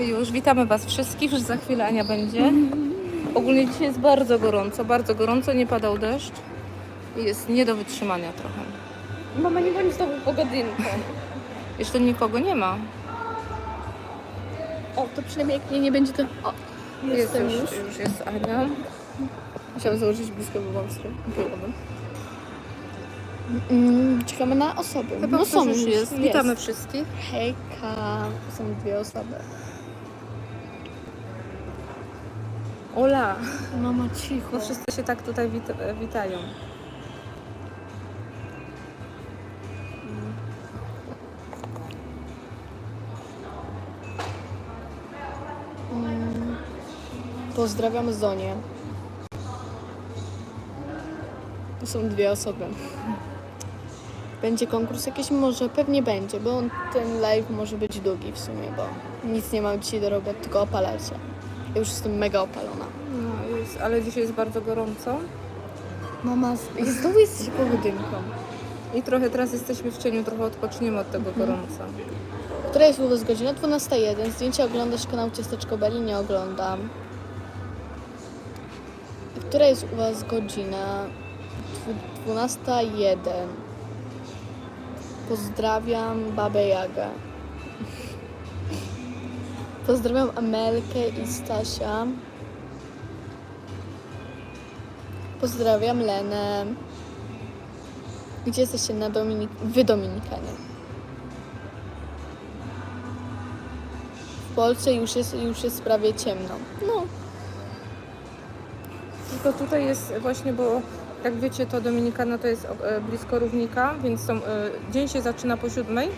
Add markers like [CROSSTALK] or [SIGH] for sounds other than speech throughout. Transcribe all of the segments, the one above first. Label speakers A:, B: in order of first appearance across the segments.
A: Już witamy Was wszystkich, już za chwilę Ania będzie. Ogólnie dzisiaj jest bardzo gorąco, bardzo gorąco, nie padał deszcz. I Jest nie do wytrzymania trochę.
B: Mama nie bądź z tobą pogodynką.
A: Jeszcze nikogo nie ma.
B: O, to przynajmniej jak mnie nie będzie, to... O,
A: Jest
B: jestem
A: już,
B: już.
A: już jest Ania.
B: Musiałam założyć blisko, stronę. Mm, czekamy na osoby.
A: Chyba
B: no są
A: już
B: już.
A: jest. Witamy wszystkich.
B: Hejka. Są dwie osoby.
A: Ola.
B: Mama cicho.
A: No wszyscy się tak tutaj wit- witają.
B: Mm, Pozdrawiam Zonię. To są dwie osoby. Będzie konkurs jakiś? Może, pewnie będzie, bo on, ten live może być długi w sumie, bo nic nie mam dzisiaj do roboty, tylko opalać się. Ja już jestem mega opalona.
A: No, jest, ale dzisiaj jest bardzo gorąco.
B: Mama, z- znowu jesteś pogodynką.
A: I trochę teraz jesteśmy w cieniu, trochę odpoczniemy od tego
B: Mhm.
A: gorąca.
B: Która jest u Was godzina? 12.01. Zdjęcia oglądasz kanał Ciasteczko Beli? Nie oglądam. Która jest u Was godzina? Dwu- 12.01. Pozdrawiam Babę Jagę. Pozdrawiam Amelkę i Stasia. Pozdrawiam Lenę. Gdzie jesteście na Dominik... Wy Dominikanie? W Polsce już jest, już jest prawie ciemno. No,
A: Tylko tutaj jest właśnie, bo jak wiecie, to Dominikana to jest e, blisko równika, więc są, e, dzień się zaczyna po siódmej,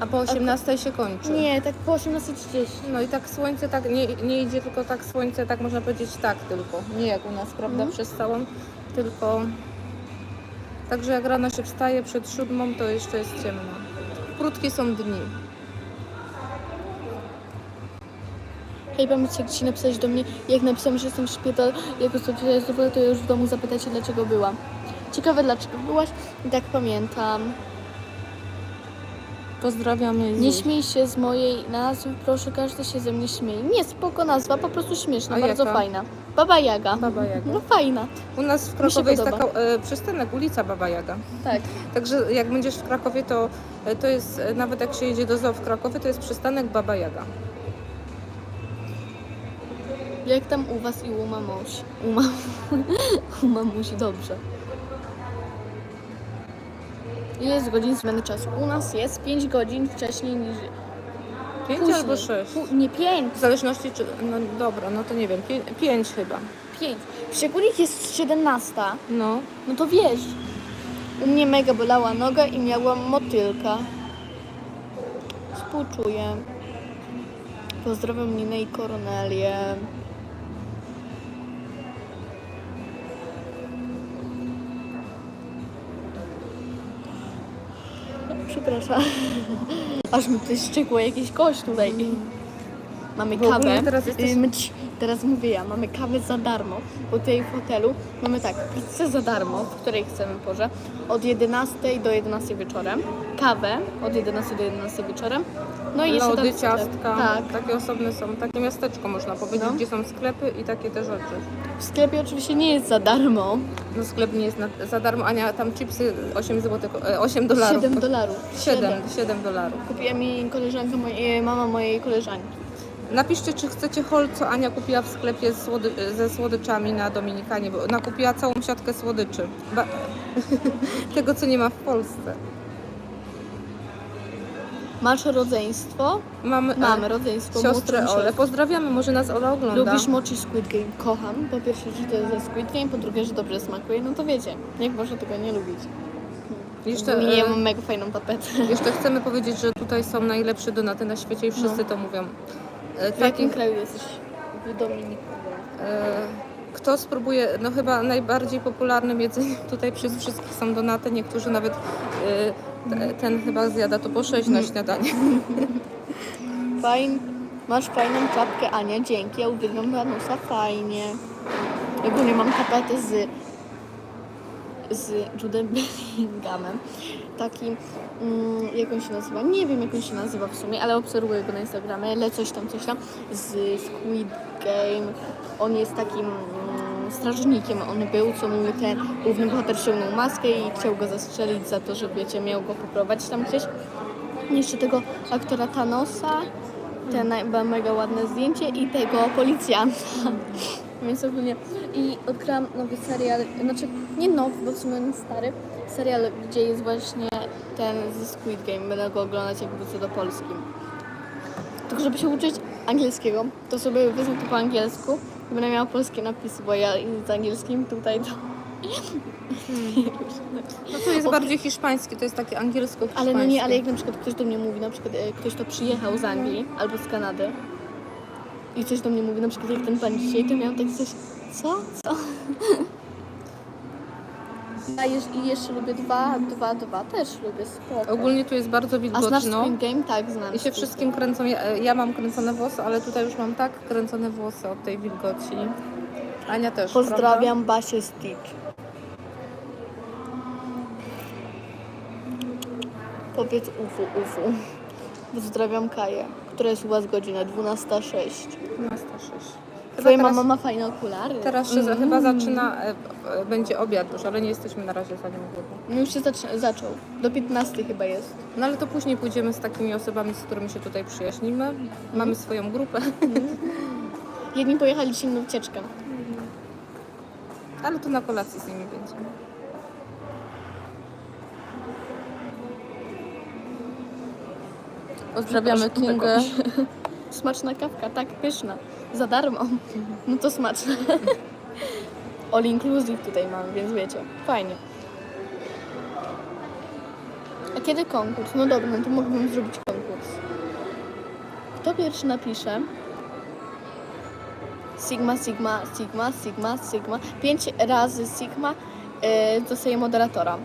A: a po 18 się kończy.
B: nie, tak po 18.30.
A: No i tak słońce tak nie, nie idzie, tylko tak słońce, tak można powiedzieć tak tylko. Nie jak u nas, prawda,
B: Mhm.
A: przez całą, tylko... Także jak rano się wstaje przed siódmą, to jeszcze jest ciemno. Krótkie są dni.
B: Hej, pamiętacie, jak dzisiaj napisałeś do mnie, jak napisałam, że jestem w szpitalu, jak ostatnio zdrowa, to już w domu zapytacie, dlaczego byłam. Ciekawe, dlaczego byłaś i tak pamiętam.
A: Pozdrawiamy.
B: Nie śmiej się z mojej nazwy, proszę, każdy się ze mnie śmieje. Nie, spoko nazwa, po prostu śmieszna,
A: A
B: bardzo
A: jaka?
B: fajna. Baba Jaga.
A: Baba Jaga.
B: No fajna,
A: U nas w Krakowie jest
B: podoba.
A: taka e, przystanek, ulica Baba Jaga.
B: tak.
A: Także jak będziesz w Krakowie, to, to jest, e, nawet jak się jedzie do zoo w Krakowie, to jest przystanek Baba Jaga.
B: Jak tam u was i u mamusi? U, mam... [LAUGHS] u mamusi, dobrze. Ile jest godzin zmiany czasu? U nas jest 5 godzin wcześniej niż...
A: Pięć
B: później.
A: albo sześć.
B: Pu- nie 5,
A: W zależności czy... No dobra, no to nie wiem, pię, pięć chyba.
B: 5. W Szczególnych jest 17.
A: No.
B: No to wiesz. U mnie mega bolała noga i miałam motylka. Współczuję. Pozdrawiam Ninę i Koronelię. Przepraszam. Aż mi tutaj szczekło jakiś kość tutaj. Mamy
A: ogóle
B: kawę.
A: teraz jesteś-
B: Ym, ci- Teraz mówię ja, mamy kawę za darmo, bo tutaj w hotelu mamy tak, pizzę za darmo, w której chcemy porze, od 11 do 11 wieczorem, kawę od 11 do 11 wieczorem, no i jeszcze
A: Lody,
B: tam sklep.
A: ciastka.
B: Tak,
A: Takie osobne są. Takie miasteczko można powiedzieć,
B: No.
A: gdzie są sklepy i takie te rzeczy.
B: w sklepie oczywiście nie jest za darmo,
A: No sklep nie jest na, za darmo, Ania, tam chipsy 8 zł, 8 dolarów.
B: 7 dolarów.
A: 7, 7 dolarów.
B: Kupiła mi koleżanka, mojej, mama mojej koleżanki.
A: Napiszcie, czy chcecie hol, co Ania kupiła w sklepie z słody, ze słodyczami na Dominikanie, bo ona kupiła całą siatkę słodyczy. Ba [LAUGHS] tego, co nie ma w Polsce.
B: Masz rodzeństwo?
A: Mam e,
B: Mamy rodzeństwo.
A: siostrę
B: młodszą
A: Ole. Pozdrawiamy, może nas Ola ogląda.
B: Lubisz mochi Squid Game? Kocham. Po pierwsze, że to jest ze Squid Game, po drugie, że dobrze smakuje. No to wiecie, jak można tego nie lubić?
A: Jeszcze,
B: Nie,
A: e,
B: mam mega fajną tapetę.
A: jeszcze chcemy powiedzieć, że tutaj są najlepsze donaty na świecie i wszyscy to mówią. E,
B: W jakim
A: Takich,
B: kraju jesteś? W Dominiku.
A: e, kto spróbuje, no chyba najbardziej popularnym jedzeniem tutaj przez wszystkich są donaty. Niektórzy nawet e, te- ten chyba zjada to po 6 na śniadanie. [LAUGHS]
B: Fajn, masz fajną czapkę, Ania, dzięki. Ja uwielbiam Danusa, fajnie. Ogólnie mam tapetę z z Judem Bellinghamem. Taki, mm, jak on się nazywa? Nie wiem, jak on się nazywa w sumie, ale obserwuję go na Instagramie, ale coś tam, coś tam. Z Squid Game. On jest takim mm, strażnikiem. On był, co mówił ten główny bohater ściągnął maskę i chciał go zastrzelić za to, że wiecie, miał go poprowadzić tam gdzieś. Jeszcze tego aktora Thanosa, naj- mega ładne zdjęcie i tego policjanta. [LAUGHS] Więc ogólnie i odkryłam nowy serial, znaczy nie nowy, bo w sumie on stary, serial, gdzie jest właśnie ten ze Squid Game. Będę go oglądać jak wrócę do Polski. Tylko żeby się uczyć angielskiego, to sobie wezmę to po angielsku będę miała polskie napisy, bo ja z angielskim tutaj to...
A: No to jest bardziej hiszpański, to jest takie angielsko-hiszpańskie.
B: Ale no nie, ale jak na przykład ktoś do mnie mówi, na przykład e, ktoś to przyjechał z Anglii albo z Kanady i coś do mnie mówi, na przykład jak ten pan dzisiaj, to miałam tak coś, co? Co? A jeż- i jeszcze lubię dwa, dwa, dwa też lubię, spoko.
A: Ogólnie tu jest bardzo
B: A znasz
A: wilgotno.
B: Squid Game? Tak, znam.
A: I się wszystkim kręcą. Ja, ja mam kręcone włosy, ale tutaj już mam tak kręcone włosy od tej wilgoci. Ania też.
B: Pozdrawiam Basię Stitch. Powiedz ufu, ufu. Pozdrawiam Kaję, która jest u Was godzina 12.06.
A: Prawda? 12.06. Chyba
B: Twoja
A: teraz,
B: mama ma fajne okulary.
A: Teraz się za, chyba zaczyna, e, będzie obiad już, ale nie jesteśmy na razie za nim głodni.
B: No już się zaczy- zaczął. Do 15 chyba jest.
A: No ale to później pójdziemy z takimi osobami, z którymi się tutaj przyjaźnimy. Mamy swoją grupę, [LAUGHS]
B: Jedni pojechali dzisiaj na ucieczkę.
A: ale to na kolacji z nimi będziemy. Pozdrawiamy
B: Proszę,
A: Kingę. [LAUGHS]
B: Smaczna kawka, tak, pyszna. Za darmo. No to smaczna. [LAUGHS] All inclusive tutaj mamy, więc wiecie. Fajnie. A kiedy konkurs? No dobra, no to mógłbym zrobić konkurs. Kto pierwszy napisze? Sigma, Sigma, Sigma, Sigma, Sigma. Pięć razy Sigma yy, dostaje moderatora.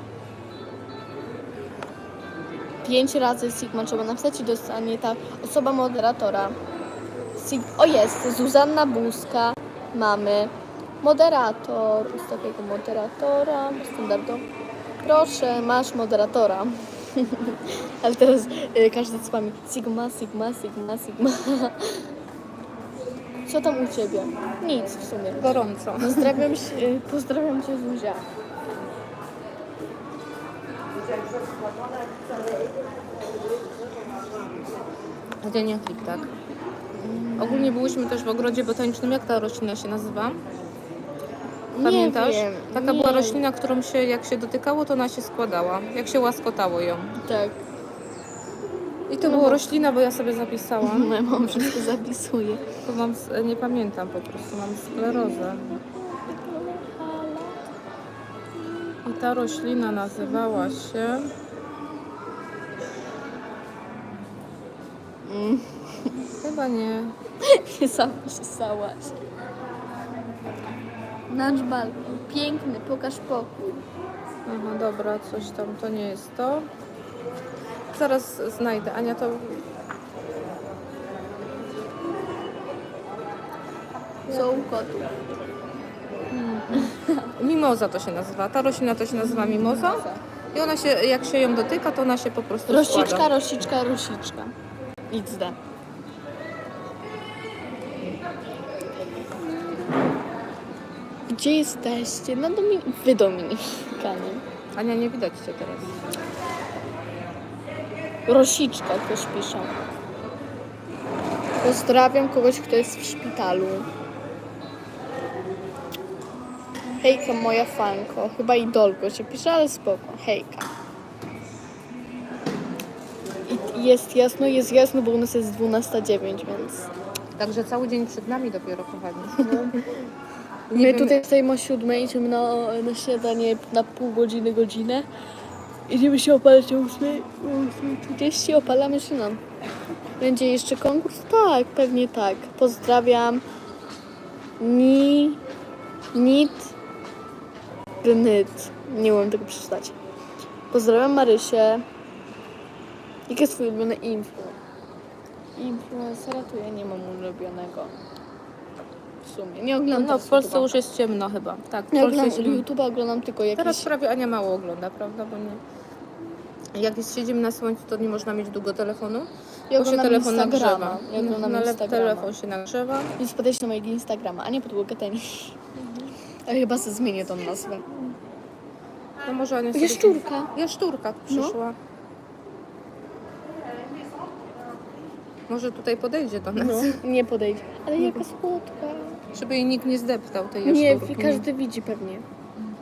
B: Pięć razy Sigma trzeba napisać i dostanie ta osoba moderatora. Sig o jest, Zuzanna Buzka. Mamy moderator. Ustawię moderatora. Standardowo. Proszę, masz moderatora. [LAUGHS] Ale teraz y, każdy z wami Sigma, Sigma, Sigma, Sigma. Co tam u ciebie? Nic w sumie.
A: Gorąco.
B: Pozdrawiam, się, y, pozdrawiam cię Zuzia.
A: Dzień klip, tak. Ogólnie byłyśmy też w ogrodzie botanicznym. Jak ta roślina się nazywa? Pamiętasz?
B: Nie wiem.
A: Taka
B: nie.
A: była roślina, którą się jak się dotykało, to ona się składała. Jak się łaskotało ją.
B: Tak.
A: I to
B: No
A: była
B: bo-
A: roślina, bo ja sobie zapisałam. [LAUGHS]
B: Moja mama wszystko zapisuje.
A: To mam, s- nie pamiętam po prostu, mam sklerozę. I ta roślina nazywała się...
B: Mm.
A: Chyba nie. [LAUGHS]
B: Nie sama się. Nasz balkon. Piękny, pokaż pokój.
A: Aha, dobra, coś tam, to nie jest to. Zaraz znajdę. Ania, to...
B: Co u kotów?
A: Mimoza to się nazywa. Ta roślina to się nazywa mimoza. I ona się, jak się ją dotyka, to ona się po prostu
B: Rosiczka,
A: składa.
B: rosiczka, rosiczka. XD. Gdzie jesteście? No Domin... Wy Dominikanie.
A: Ania, nie widać cię teraz.
B: Rosiczka ktoś pisze. Pozdrawiam kogoś, kto jest w szpitalu. Hejka moja fanko. Chyba idolko się pisze, ale spoko. Hejka. I jest jasno, jest jasno, bo u nas jest 12.09, więc
A: Także cały dzień przed nami dopiero, kochani. [LAUGHS]
B: my
A: wiem-
B: tutaj stajemy o 7, idziemy na, na śniadanie na pół godziny, godzinę. Idziemy się opalać o 8.30, opalamy się nam. Będzie jeszcze konkurs? Tak, pewnie tak. Pozdrawiam. Ni... Nit... Gnyt. Nie umiem tego przeczytać. Pozdrawiam Marysię. Jaki jest twój ulubiony influ? Influencera to ja nie mam ulubionego. W sumie. Nie oglądam
A: No w Polsce
B: YouTube'a.
A: już jest ciemno chyba. Tak, w
B: Nie
A: Polsce
B: oglądam
A: jest ciemno.
B: YouTube'a, oglądam tylko jakieś...
A: Teraz prawie Ania mało ogląda, prawda? Bo nie. Jak jest, siedzimy na słońcu, to nie można mieć długo telefonu.
B: Ja
A: bo się
B: oglądam
A: telefon
B: Instagrama.
A: nagrzewa.
B: Ja oglądam
A: No, ale
B: Instagrama.
A: telefon się nagrzewa.
B: Więc podejść na mojego Instagrama, a nie podłogę tenis. Ale chyba sobie zmienię tą nazwę.
A: No może Ania sobie...
B: Jaszczurka.
A: Jaszczurka przyszła. Może tutaj podejdzie do nas,
B: No, nie podejdzie. Ale jaka słodka.
A: Żeby jej nikt nie zdeptał tej
B: Nie,
A: jaszczurki.
B: każdy widzi pewnie.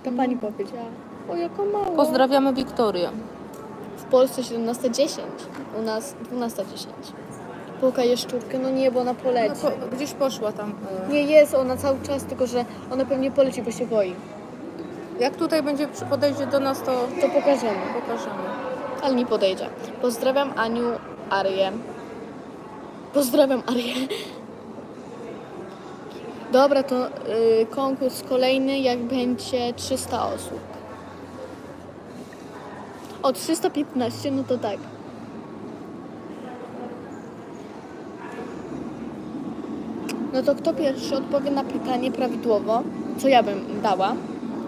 B: Ta pani powiedziała. O, jaka mała.
A: Pozdrawiamy Wiktorię.
B: W Polsce 17.10, u nas 12.10. Puka jaszczurkę, no nie, bo ona
A: No,
B: poleci.
A: po, gdzieś poszła tam. e,
B: Nie jest ona cały czas, tylko że ona pewnie poleci, bo się boi.
A: Jak tutaj będzie przy- podejdzie do nas, to
B: To pokażemy.
A: pokażemy.
B: Ale nie podejdzie. Pozdrawiam Aniu, Arię. Pozdrawiam Arię. Dobra, to y, konkurs kolejny, jak będzie 300 osób. O, 315, no to tak. No to kto pierwszy odpowie na pytanie prawidłowo, co ja bym dała?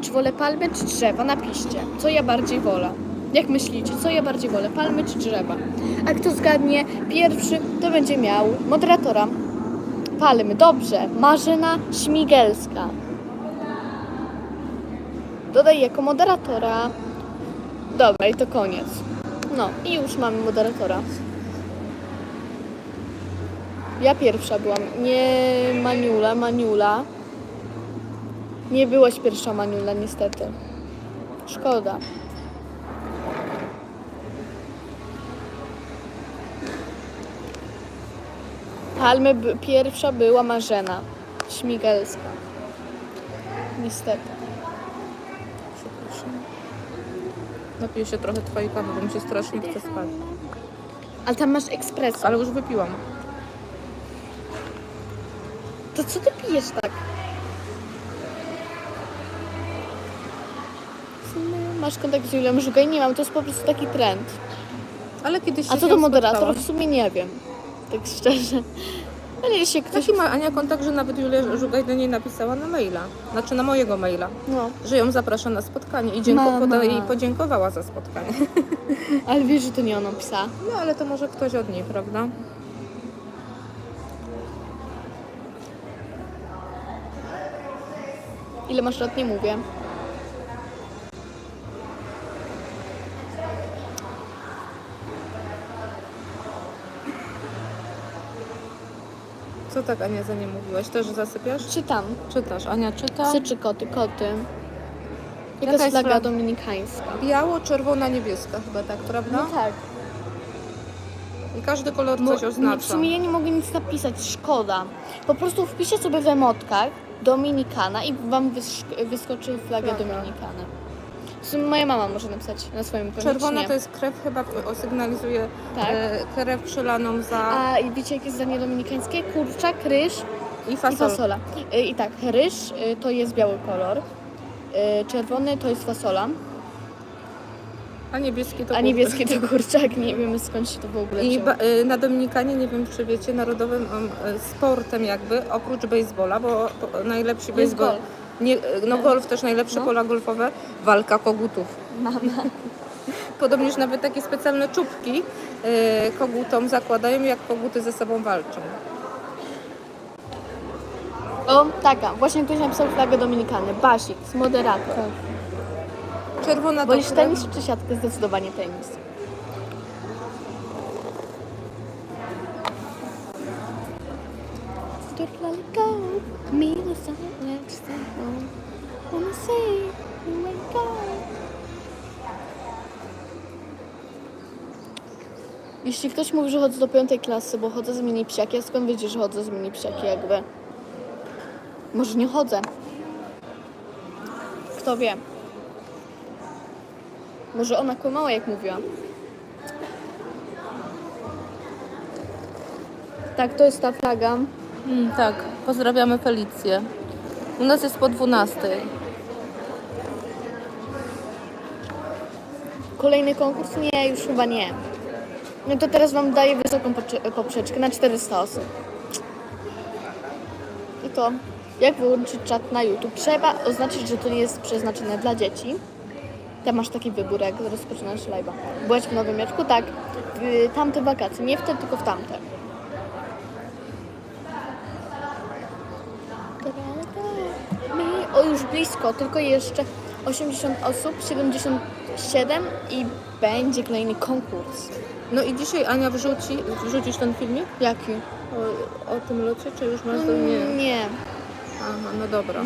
B: Czy wolę palmy czy drzewa? Napiszcie, co ja bardziej wolę. Jak myślicie, co ja bardziej wolę, palmy czy drzewa? A kto zgadnie pierwszy, to będzie miał moderatora. Palmy, dobrze. Marzena Śmigelska. Dodaj jako moderatora. Dobra, i to koniec. No, i już mamy moderatora. Ja pierwsza byłam, nie Maniula, Maniula. Nie byłaś pierwsza Maniula, niestety. Szkoda. Palmy by, pierwsza była Marzena Śmigelska. Niestety.
A: Przepraszam. Napiję się trochę twojej kawy, bo mi się strasznie chce spać.
B: Ale tam masz ekspreso.
A: Ale już wypiłam.
B: To co ty pijesz tak? W sumie Masz kontakt z Julią Żugaj? Nie mam, to jest po prostu taki trend.
A: Ale kiedyś się
B: A co
A: z
B: to
A: nią
B: moderator?
A: spotkałam.
B: W sumie nie wiem. Tak szczerze. Ale jeśli ktoś...
A: Taki ma Ania kontakt, że nawet Julia Żugaj do niej napisała na maila. Znaczy na mojego maila.
B: No.
A: Że ją zaprasza na spotkanie i dzięko,
B: Mama.
A: poda, jej podziękowała za spotkanie. [LAUGHS]
B: Ale wiesz, że to nie ona pisała.
A: No ale to może ktoś od niej, prawda?
B: Ile masz lat? Nie mówię.
A: Tak Ania za nie mówiłaś? Też zasypiasz?
B: Czytam.
A: Czytasz. Ania czyta.
B: Psy czy koty? Koty. Jaka
A: Jaka
B: jest flaga dominikańska?
A: Biało, czerwona, niebieska chyba tak, prawda?
B: tak.
A: I każdy kolor
B: Bo
A: coś oznacza.
B: w sumie ja nie mogę nic napisać, szkoda. Po prostu wpiszcie sobie w emotkach Dominikana i wam wysk- wyskoczy flaga
A: Flaga.
B: Dominikana. W sumie moja mama może napisać na swoim koniecznie.
A: Czerwona to jest krew, chyba sygnalizuje
B: Tak.
A: e, krew przelaną za
B: A i wiecie jakie jest zdanie dominikańskie? Kurczak, ryż
A: i
B: i
A: fasol.
B: fasola. Y, I tak, ryż y, to jest biały kolor, czerwony to jest fasola,
A: A niebieski to
B: a niebieski to kurczak. Nie wiemy skąd się to w ogóle
A: I ba- y, na Dominikanie, nie wiem czy wiecie, narodowym y, sportem jakby, oprócz baseballa, bo po- najlepszy baseball,
B: golf.
A: Nie, no golf też najlepsze
B: No.
A: pola golfowe, walka kogutów.
B: Mama.
A: Podobnież nawet takie specjalne czubki y, kogutom zakładają, jak koguty ze sobą walczą.
B: O, taka, właśnie ktoś napisał flagę Dominikany. Basik, moderator.
A: Czerwona to
B: Wolisz tenis czy siatkę? Zdecydowanie tenis. It go. Me see you ain't gone. Jeśli ktoś mówi, że chodzę do piątej klasy, bo chodzę z mini psiaki, a skąd wiecie, że chodzę z mini psiaki jakby? Może nie chodzę. Kto wie? Może ona kłamała, jak mówiła. Tak, to jest ta flaga.
A: Mm, tak, pozdrawiamy Felicję. U nas jest po 12.
B: Kolejny konkurs? Nie, już chyba nie. No to teraz wam daję wysoką poprzeczkę na 400 osób. I to Jak wyłączyć czat na YouTube? Trzeba oznaczyć, że to nie jest przeznaczone dla dzieci. Tam masz taki wybór, jak rozpoczynasz live'a. Byłaś w Nowym Jorku? Tak. W tamte wakacje. Nie w te, tylko w tamte. Mi, o już blisko, tylko jeszcze 80 osób, 77 i będzie kolejny konkurs.
A: No i dzisiaj Ania wrzuci, wrzucisz ten filmik
B: Jaki?
A: o, o tym locie, czy już masz do mnie?
B: Mm, Nie.
A: Aha, no dobra.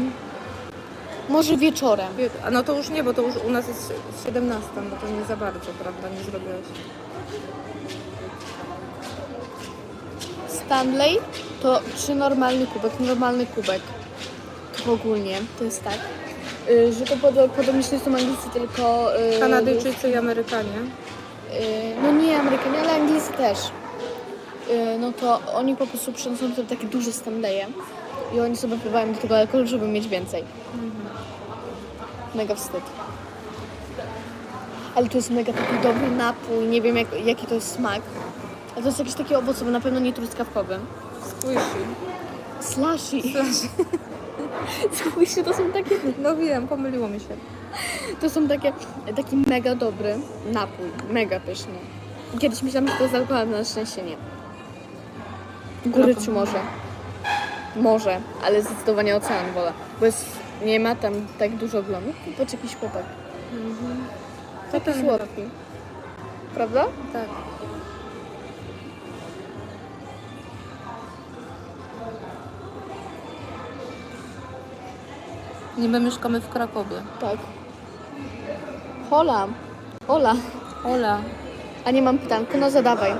B: Może wieczorem.
A: Wie- A no to już nie, bo to już u nas jest 17, no to nie za bardzo, prawda, nie zrobiłaś.
B: Stanley to czy normalny kubek? Normalny kubek. Ogólnie to jest tak, y, że to pod, podobnie nie są Anglicy, tylko. y,
A: Kanadyjczycy i Amerykanie.
B: y, No nie Amerykanie, ale Anglicy też. Y, No to oni po prostu przynoszą te takie duże Stanley'e i oni sobie wpływają do tego alkoholu, żeby mieć więcej. Mega wstyd. Ale to jest mega taki dobry napój, nie wiem jak, jaki to jest smak. Ale to jest jakiś taki owocowy, na pewno nie truskawkowy.
A: Squishy.
B: Slashy. [LAUGHS] Squishy to są takie,
A: No wiem, pomyliło mi się.
B: to są takie, taki mega dobry napój, mega pyszny. Kiedyś myślałam, że to jest alkohol, ale na szczęście nie. Goryczy może. Może, ale zdecydowanie ocean wolę. Bo jest, nie ma tam tak dużo glonów. Patrz jakiś chłopak.
A: To
B: Taki słodki. Prawda?
A: Tak. Niby mieszkamy w Krakowie.
B: Tak. Hola. Ola.
A: Ola.
B: A nie mam pytanko, no zadawaj.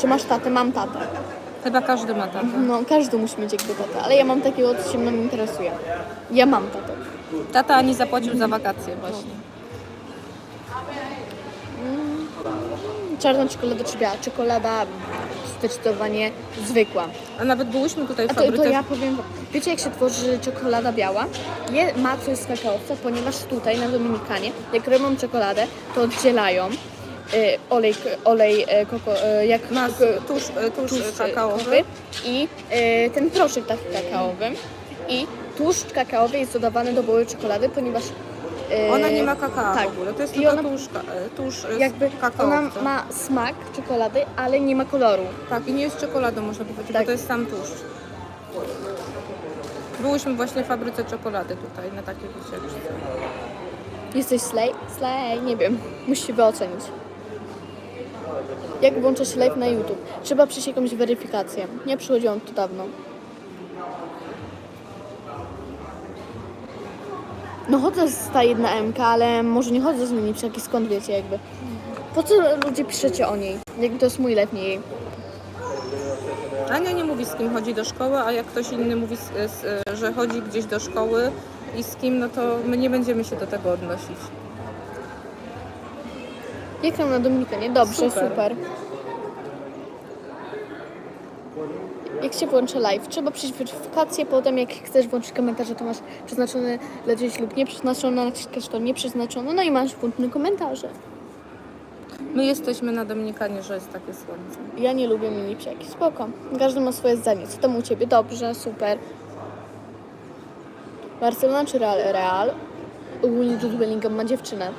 B: Czy masz tatę? Mam tatę.
A: Chyba każdy ma tatę.
B: No, każdy musi mieć jakby tatę, ale ja mam takiego, co się mną interesuje. Ja mam tatę.
A: Tata Ani zapłacił za wakacje właśnie.
B: Czarna czekolada czy biała? Czekolada zdecydowanie zwykła.
A: A nawet byłyśmy tutaj w
B: A to, to ja powiem wam, wiecie jak się tworzy czekolada biała? Je, ma coś z kakaowca, ponieważ tutaj na Dominikanie, jak robią czekoladę, to oddzielają y, olej, olej y, koko, y, jak
A: Ma
B: k-
A: tusz, e, tusz, e, kakaowy.
B: i y, ten proszek taki kakaowy i tłuszcz kakaowy jest dodawany do białej czekolady, ponieważ y,
A: Ona nie ma kakao
B: tak.
A: w ogóle. To jest
B: I
A: tylko
B: ona-
A: e, tusz e,
B: jakby ona ma smak czekolady, ale nie ma koloru.
A: Tak, i nie jest czekoladą, można powiedzieć,
B: Tak.
A: bo to jest sam tłuszcz. Byłyśmy właśnie w fabryce czekolady tutaj, na takiej wycieczce.
B: Jesteś slay? Slay, nie wiem. Musisz się wyocenić. Jak włącza się live na YouTube? Trzeba przyjść jakąś weryfikację. Nie przychodziłam tu dawno. No chodzę z ta jedna MK, ale może nie chodzę z Minipsiaki, skąd wiecie jakby. Po co ludzie piszecie o niej? Jakby to jest mój nie jej.
A: Ania nie mówi z kim chodzi do szkoły, a jak ktoś inny mówi, że chodzi gdzieś do szkoły i z kim, no to my nie będziemy się do tego odnosić.
B: Jak tam na Dominikanie? Dobrze,
A: Super.
B: super. Jak się włączy live? Trzeba przyjść weryfikację, potem jak chcesz włączyć komentarze, to masz przeznaczone dla dzieci lub nie przeznaczone, naciskasz to nie przeznaczone, no i masz włączone komentarze.
A: My jesteśmy na Dominikanie, że jest takie słońce.
B: Ja nie lubię mini psiaki, spoko. Każdy ma swoje zdanie. Co tam u Ciebie? Dobrze, super. Barcelona czy Real? Real. Ogólnie Jude Bellingham ma dziewczynę.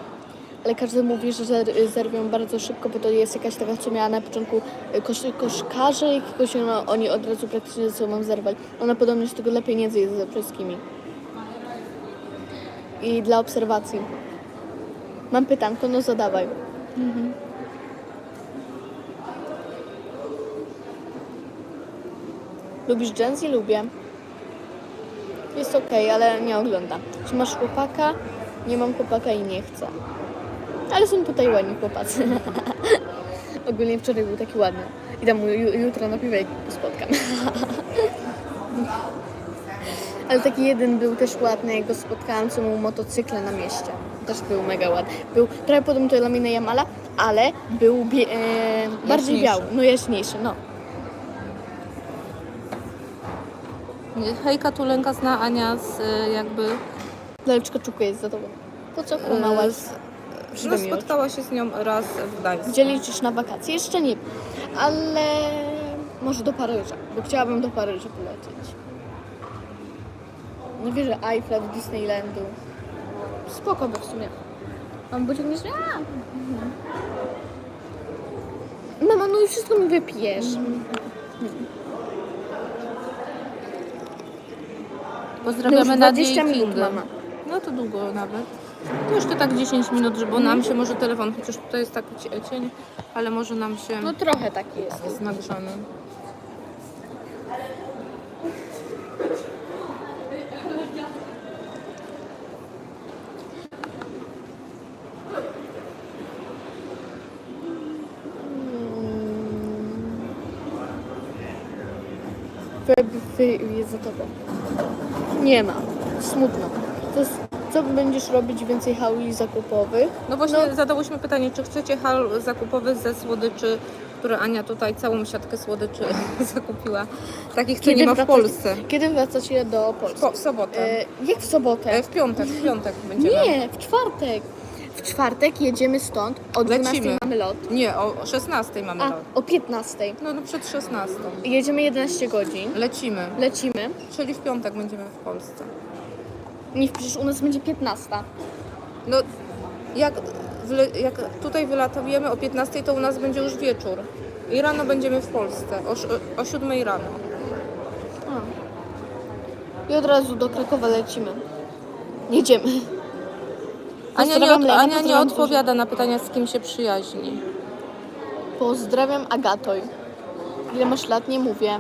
B: Ale każdy mówi, że zer- zerwią bardzo szybko, bo to jest jakaś taka, co miała na początku y, kosz, koszkarze, jakiegoś ona, oni od razu praktycznie ze sobą zerwali. Ona podobno jeszcze tego dla pieniędzy jest ze wszystkimi. I dla obserwacji. Mam pytanko, no zadawaj. Lubisz Jenzy? Lubię. Jest okej, ale nie oglądam. Czy masz chłopaka? Nie mam chłopaka i nie chcę. Ale są tutaj ładni chłopacy. [LAUGHS] Ogólnie wczoraj był taki ładny. I tam ju, jutro na piwie spotkam. [LAUGHS] Ale taki jeden był też ładny, jak go spotkałam, co mu motocykle na mieście. Też był mega ładny. Był trochę podobny do Lamina Jamala, ale był bie, e, bardziej biały. No jaśniejszy, no.
A: Hejka Tulenka zna Ania z y, jakby...
B: Laleczka Czuku jest za tobą. Po co
A: y,
B: kłamałaś?
A: z, no, spotkała się z nią raz w Gdańsku.
B: Gdzie liczysz na wakacje? Jeszcze nie. Ale może do Paryża, bo chciałabym do Paryża polecieć. wieżę Eiffla do Disneylandu. Spoko by w sumie. Mam być nie a. Mama, no i wszystko mi wypijesz.
A: Pozdrawiamy
B: No już
A: Nadię
B: 20
A: i
B: minut,
A: Kingę.
B: mama.
A: No to długo nawet. To jeszcze tak 10 minut, żeby nam się może telefon, chociaż tutaj jest taki cie- cień, ale może nam się
B: No trochę taki jest.
A: jest nagrzany.
B: Wy, wy jest za tobą. Nie ma. Smutno. To jest, co będziesz robić więcej hauli zakupowych?
A: No właśnie zadałyśmy pytanie, czy chcecie hal zakupowy ze słodyczy, które Ania tutaj całą siatkę słodyczy [LAUGHS] zakupiła. Takich, co nie ma w Polsce.
B: Kiedy wracacie do Polski?
A: Po, w sobotę.
B: E, jak w sobotę?
A: E, w piątek, w piątek będziemy.
B: Nie, w czwartek. W czwartek jedziemy stąd. O 12
A: Lecimy.
B: mamy lot.
A: Nie, o 16 mamy
B: A,
A: lot.
B: o 15.
A: No, no przed 16.
B: Jedziemy 11 godzin.
A: Lecimy.
B: Lecimy.
A: Czyli w piątek będziemy w Polsce.
B: Nie, przecież u nas będzie 15.
A: No, jak, jak tutaj wylatujemy o 15, to u nas będzie już wieczór. I rano będziemy w Polsce. O, sz- o 7 rano.
B: I od razu do Krakowa lecimy. Jedziemy.
A: Ania nie,
B: Pozdrawiam
A: od,
B: Lenę,
A: Ania nie
B: pozdrawiam
A: odpowiada na pytania, z kim się przyjaźni.
B: Pozdrawiam Agatoj. Ile masz lat? Nie mówię.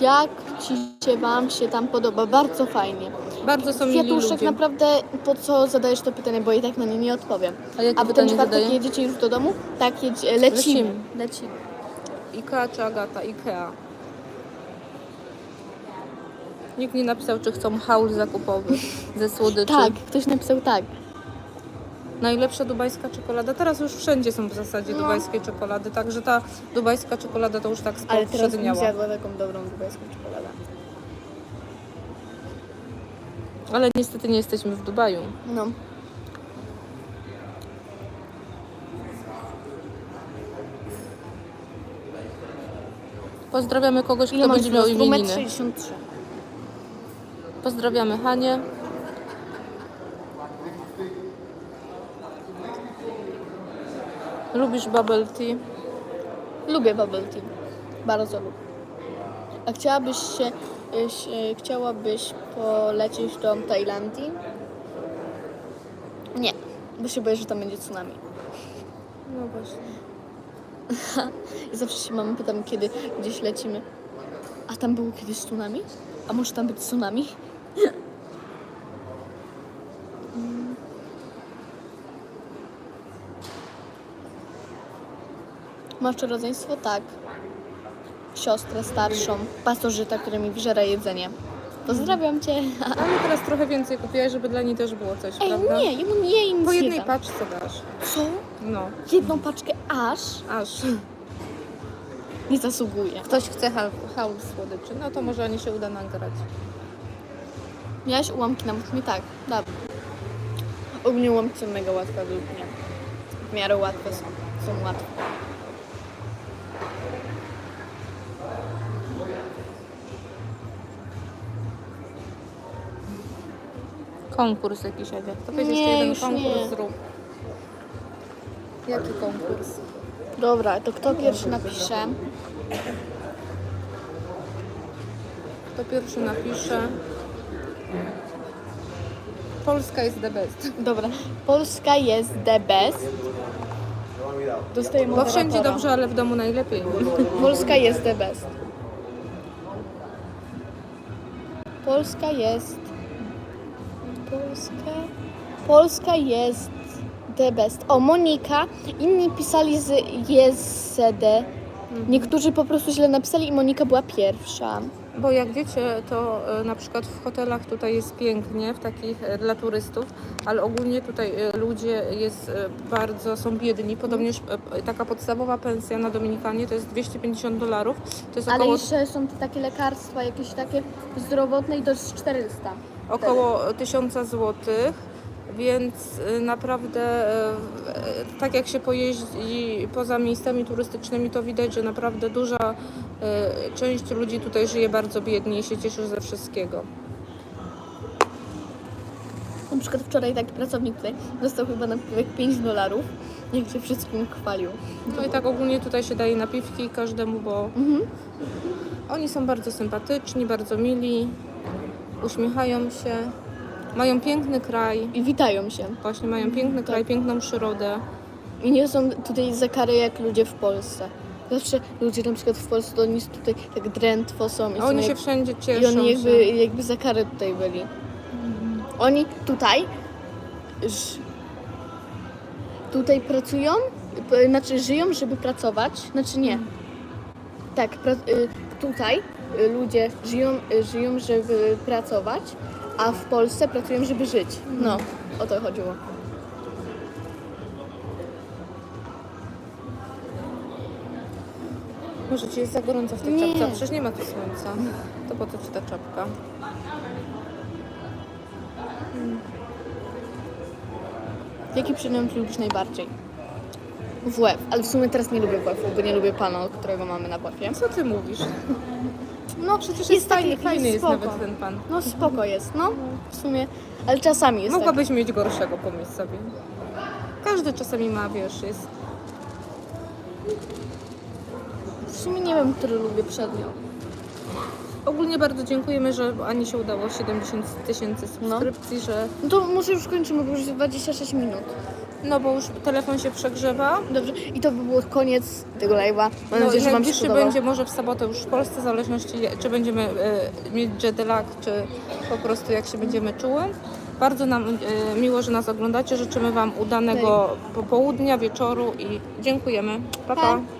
B: Jak ci się wam się tam podoba? Bardzo fajnie.
A: Bardzo są mili
B: Kwiatuszek,
A: ludzie.
B: naprawdę po co zadajesz to pytanie, bo i tak na nie nie odpowiem.
A: A jakie
B: wy ten
A: pytanie
B: czwartek
A: zadaję?
B: jedziecie już do domu? Tak, jedzie, lecimy.
A: Lecimy.
B: Lecimy.
A: Ikea czy Agata? Ikea. Nikt nie napisał, czy chcą haul zakupowy ze słodyczy.
B: Tak, ktoś napisał tak.
A: Najlepsza dubajska czekolada. Teraz już wszędzie są w zasadzie
B: No.
A: dubajskie czekolady, także ta dubajska czekolada to już tak
B: Ale teraz bym
A: spowszedniała.
B: zjadła taką dobrą dubajską czekoladę.
A: Ale niestety nie jesteśmy w Dubaju.
B: No.
A: Pozdrawiamy kogoś, kto będzie miał imieniny.
B: 1,63
A: Pozdrawiamy Hanię. Lubisz bubble tea?
B: Lubię bubble tea. Bardzo lubię. A chciałabyś się, się chciałabyś polecieć do Tajlandii? Nie, bo się boję, że tam będzie tsunami.
A: No właśnie. [LAUGHS]
B: Zawsze się mamy pytam, kiedy gdzieś lecimy. A tam było kiedyś tsunami? A może tam być tsunami? Masz rodzeństwo? Tak. Siostrę starszą, pasożyta, który mi wżera jedzenie. Pozdrawiam cię.
A: Ale teraz trochę więcej kupiłaś, żeby dla niej też było coś,
B: Ej,
A: prawda?
B: nie, ja mam jej nic
A: Po jednej paczce dasz.
B: Co?
A: No,
B: Jedną paczkę aż
A: aż.
B: nie zasługuje.
A: Ktoś chce haul słodyczy, no to może Ani się uda nagrać.
B: Miałaś ułamki na mnie? Tak, dobra. Ogólnie ułamki są mega łatwe według mnie. W miarę łatwe są. Są łatwe.
A: Konkurs jakiś, Ania. To weź jeszcze jeden
B: już
A: konkurs
B: nie.
A: zrób. Jaki konkurs?
B: Dobra, to kto pierwszy napisze?
A: Kto pierwszy napisze? Polska jest the best.
B: Dobra. Polska jest the best. Dostaję
A: Bo
B: moderatora.
A: wszędzie dobrze, ale w domu najlepiej.
B: Polska jest the best. Polska jest. Polska. Polska jest the best. O, Monika. Inni pisali z JZD. Niektórzy po prostu źle napisali i Monika była pierwsza.
A: Bo jak wiecie, to e, na przykład w hotelach tutaj jest pięknie, w takich e, dla turystów, ale ogólnie tutaj e, ludzie jest e, bardzo, są biedni. Podobnież e, taka podstawowa pensja na Dominikanie to jest 250 dolarów. To jest
B: Ale
A: około,
B: jeszcze są te takie lekarstwa, jakieś takie zdrowotne i to jest 400.
A: około 1000 złotych. Więc e, naprawdę, e, tak jak się pojeździ poza miejscami turystycznymi, to widać, że naprawdę duża e, część ludzi tutaj żyje bardzo biednie i się cieszy ze wszystkiego.
B: Na przykład wczoraj taki pracownik tutaj dostał chyba napiwek 5 dolarów, jak się wszystkim chwalił.
A: No i tak ogólnie tutaj się daje napiwki każdemu, bo
B: Mhm.
A: oni są bardzo sympatyczni, bardzo mili, uśmiechają się, mają piękny kraj,
B: I witają się.
A: właśnie mają piękny kraj, piękną przyrodę.
B: I nie są tutaj za karę jak ludzie w Polsce. Zawsze ludzie na przykład w Polsce to oni tutaj tak drętwo są. I,
A: A
B: są
A: oni się
B: jak,
A: wszędzie
B: i
A: cieszą.
B: oni jakby,
A: się.
B: jakby za karę tutaj byli. Oni tutaj ż, tutaj pracują, p- znaczy żyją, żeby pracować. Znaczy nie. Tak, pra, y, tutaj ludzie żyją, żyją, żeby pracować, a w Polsce pracują, żeby żyć. No, o to chodziło.
A: Może ci jest za gorąco w tej
B: Nie.
A: czapce, przecież nie ma tu słońca. To po co ci ta czapka?
B: Jaki przedmiot lubisz najbardziej? WF, ale w sumie teraz nie lubię WF-u, bo nie lubię pana, którego mamy na WF-ie.
A: Co ty mówisz?
B: No
A: Przecież jest, fajny,
B: taki-
A: fajny jest
B: spoko.
A: nawet ten pan.
B: No spoko jest, no w sumie, ale czasami jest tak.
A: Mogłabyś mieć gorszego, pomyśl sobie. Każdy czasami ma, wiesz, jest...
B: W sumie nie wiem, który lubię przedmiot.
A: Ogólnie bardzo dziękujemy, że Ani się udało 70 tysięcy
B: No.
A: subskrypcji, że...
B: No to może już kończymy, bo już jest 26 minut.
A: No bo już telefon się przegrzewa.
B: Dobrze, i to by było koniec tego live'a. Mam
A: No,
B: nadzieję, że Wam się
A: najbliższy będzie może w sobotę już w Polsce, w zależności czy będziemy e, mieć jet lag, czy po prostu jak się będziemy czuły. Bardzo nam e, miło, że nas oglądacie. Życzymy Wam udanego popołudnia, wieczoru i dziękujemy. pa. pa.
B: Pa.